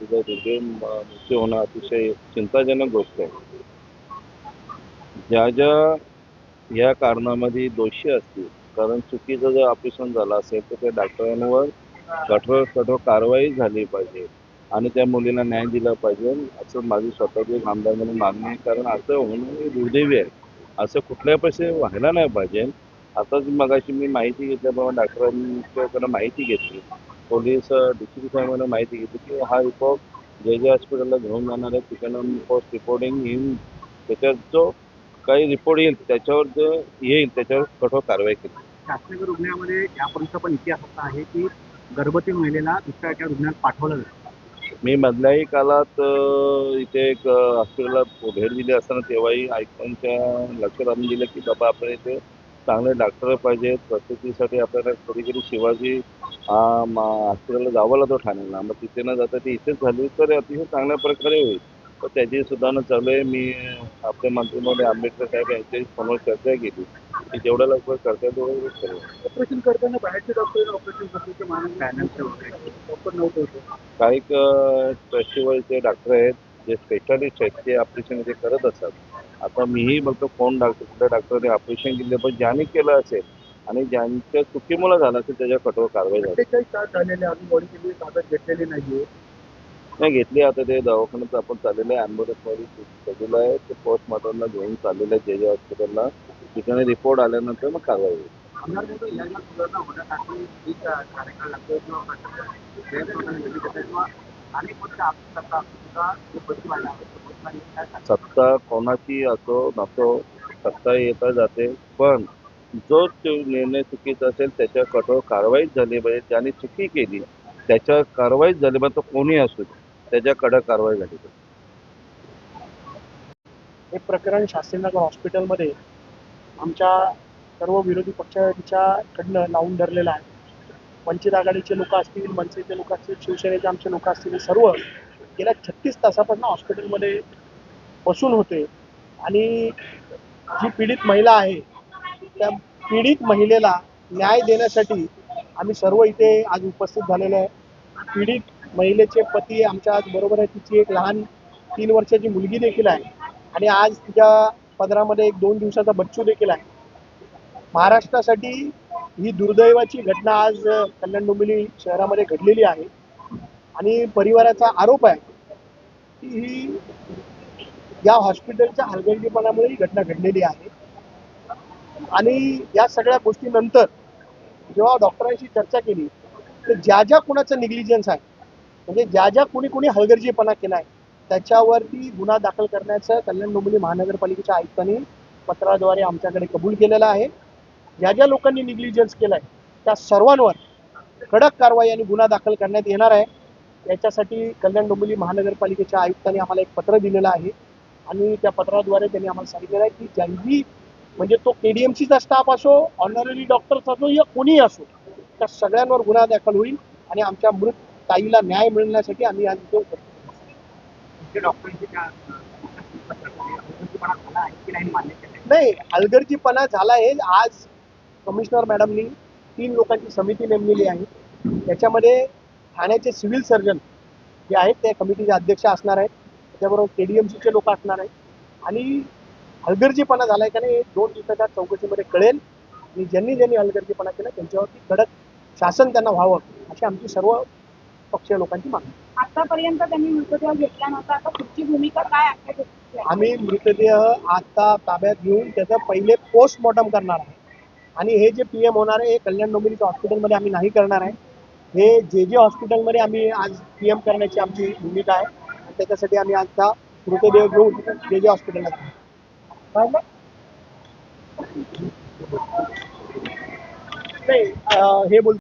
तिचा हृदय मृत्यू होणं अतिशय चिंताजनक गोष्ट आहे. ज्या ज्या या कारणामध्ये दोषी असतील कारण चुकीचं जर ऑपरेशन झालं असेल तर त्या डॉक्टरांवर कठोर कठोर कारवाई झाली पाहिजे आणि त्या मुलीला न्याय दिला पाहिजे. असं माझी स्वतःची आमदार म्हणून मागणी आहे. कारण असं होणं दुर्दैवी आहे. असं कुठल्या पैसे व्हायला नाही पाहिजे. आताच मगाशी मी माहिती घेतल्याप्रमाणे डॉक्टरांच्याकडे माहिती घेतली. पोलीस डिस्ट्रिक्ट साहेबांना माहिती घेतली की हा रिपोर्ट जे जे हॉस्पिटलला घेऊन जाणार आहे तिकडनं पोस्ट रिपोर्टिंग येईल त्याच्यात जो काही रिपोर्ट येईल त्याच्यावर जे येईल त्याच्यावर कठोर कारवाई केली. शासकीय रुग्णालयामध्ये यापर्यंत पण इतिहास असा आहे की गर्भवती महिलेला दुसऱ्या एका रुग्णालयात पाठवलं जातं. मी मधल्याही काळात इथे एक हॉस्पिटलला भेट दिली असताना तेव्हाही ऐकूनच्या लक्षात आणून दिलं की बाबा आपण इथे चांगले डॉक्टर पाहिजेत. प्रसूतीसाठी आपल्याला कधीकधी शिवाजी हा हॉस्पिटलला जावं लागतो ठाण्याला. मग तिथे न जाता ती इथेच झाली तर अतिशय चांगल्या प्रकारे होईल. तर त्याची सुधारणा चालू आहे. मी आपल्या मंत्रिमंडळ आंबेडकर साहेब यांच्याशी फोनवर चर्चा केली. की जेवढ्या लवकर करता तेवढं करेल ऑपरेशन करताना बाहेरचे डॉक्टर ऑपरेशन वगैरे? डॉक्टर नव्हते काही ट्रस्टीवरचे डॉक्टर आहेत. जे स्पेशालिस्ट आहेत ते ऑपरेशन इथे करत असतात. आता मीही बघतो कोण डॉक्टर कुठल्या डॉक्टरने ऑपरेशन केलं पण ज्याने केलं असेल आणि ज्यांच्या चुकीमुळे झालं असेल त्याच्यावर कठोर कारवाई झाली. घेतलेली नाहीये. नाही घेतली आता ते दवाखान्यात आपण चाललेलं आहे. ॲम्ब्युलन्समध्ये सजवलं आहे. ते पोस्टमॉर्टमला घेऊन चाललेलं आहे जे जे हॉस्पिटलला तिकडे रिपोर्ट आल्यानंतर मग कारवाई होईल. सत्ता कोणाची असो नसो सत्ता येता जाते. पण जो तो निर्णय चुकीचा असेल त्याच्यावर कठोर कारवाईच झाली पाहिजे. ज्याने चुकी केली त्याच्यावर कारवाईच झाली पाहिजे तो कोणी असू दे. त्याच्या कडक कारवाई झाली पाहिजे. हे प्रकरण शास्त्रीनगर हॉस्पिटलमध्ये आमच्या सर्व विरोधी पक्षांच्याकडनं लावून धरलेलं आहे. वंचित आघाडीचे लोक असतील मनसेचे लोक असतील शिवसेनेचे आमचे लोक असतील हे सर्व गेल्या छत्तीस तासापासून हॉस्पिटलमध्ये बसून होते. आणि जी पीडित महिला आहे त्या पीडित महिलेला न्याय देण्यासाठी आम्ही सर्व इथे आज उपस्थित झालेलो आहे. पीडित महिलेचे पती आमच्या आज बरोबर आहे तिची एक लहान तीन वर्षाची मुलगी देखील आहे. आणि आज तिच्या पदरामध्ये एक दोन दिवसाचा बच्चू देखील आहे. महाराष्ट्रासाठी ही दुर्दैवाची घटना आज कल्याण डोंबिवली शहरामध्ये घडलेली आहे. आणि परिवाराचा आरोप आहे की ही या हॉस्पिटलच्या हलगर्जीपणामुळे ही घटना घडलेली आहे. आणि या सगळ्या गोष्टीनंतर जेव्हा डॉक्टरांशी चर्चा केली तर ज्या ज्या कुणाचं निग्लिजन्स आहे म्हणजे ज्या ज्या कुणी कुणी हलगर्जीपणा केला आहे त्याच्यावरती गुन्हा दाखल करण्याचं कल्याण डोंबिवली महानगरपालिकेच्या आयुक्तांनी पत्राद्वारे आमच्याकडे कबूल केलेलं आहे. ज्या ज्या लोकांनी निग्लिजन्स केलाय त्या सर्वांवर कडक कारवाई आणि गुन्हा दाखल करण्यात येणार आहे. याच्यासाठी कल्याण डोंबिवली महानगरपालिकेच्या आयुक्तांनी आम्हाला एक पत्र दिलेलं आहे आणि त्या पत्राद्वारे त्यांनी आम्हाला सांगितलेलं आहे की ज्यांनी म्हणजे तो के डी एम सीचा स्टाफ असो ऑनररी डॉक्टर्स असो या कोणीही असो त्या सगळ्यांवर गुन्हा दाखल होईल आणि आमच्या मृत ताईला न्याय मिळण्यासाठी आम्ही आज इथे उपस्थित नाही हलगर्जीपणा झाला आहे आज कमिशनर मॅडमनी तीन लोकांची समिती नेमलेली आहे. त्याच्यामध्ये ठाण्याचे सिव्हिल सर्जन जे आहेत ते कमिटीचे अध्यक्ष असणार आहेत. त्याच्याबरोबर के डी एम सीचे लोक असणार आहेत. आणि हलगर्जीपणा झाला आहे का नाही दोन दिवसाच्या चौकशीमध्ये कळेल. आणि ज्यांनी ज्यांनी हलगर्जीपणा केला त्यांच्यावरती कडक शासन त्यांना व्हावं अशी आमची सर्व पक्षीय लोकांची मागणी. आतापर्यंत त्यांनी मृतदेह घेतला नव्हता. आता पुढची भूमिका काय आम्ही मृतदेह आता ताब्यात घेऊन त्याचं पहिले पोस्टमॉर्टम करणार आहे. आणि हे जे पी एम होणार आहे हे कल्याण डोंबिवलीच्या हॉस्पिटलमध्ये आम्ही नाही करणार आहे. हे जे जे हॉस्पिटलमध्ये आम्ही आज पी एम करण्याची आमची भूमिका आहे. आणि त्याच्यासाठी आम्ही आजचा मृतदेह घेऊन जे जे हॉस्पिटलला जाऊ. नाही हे बोल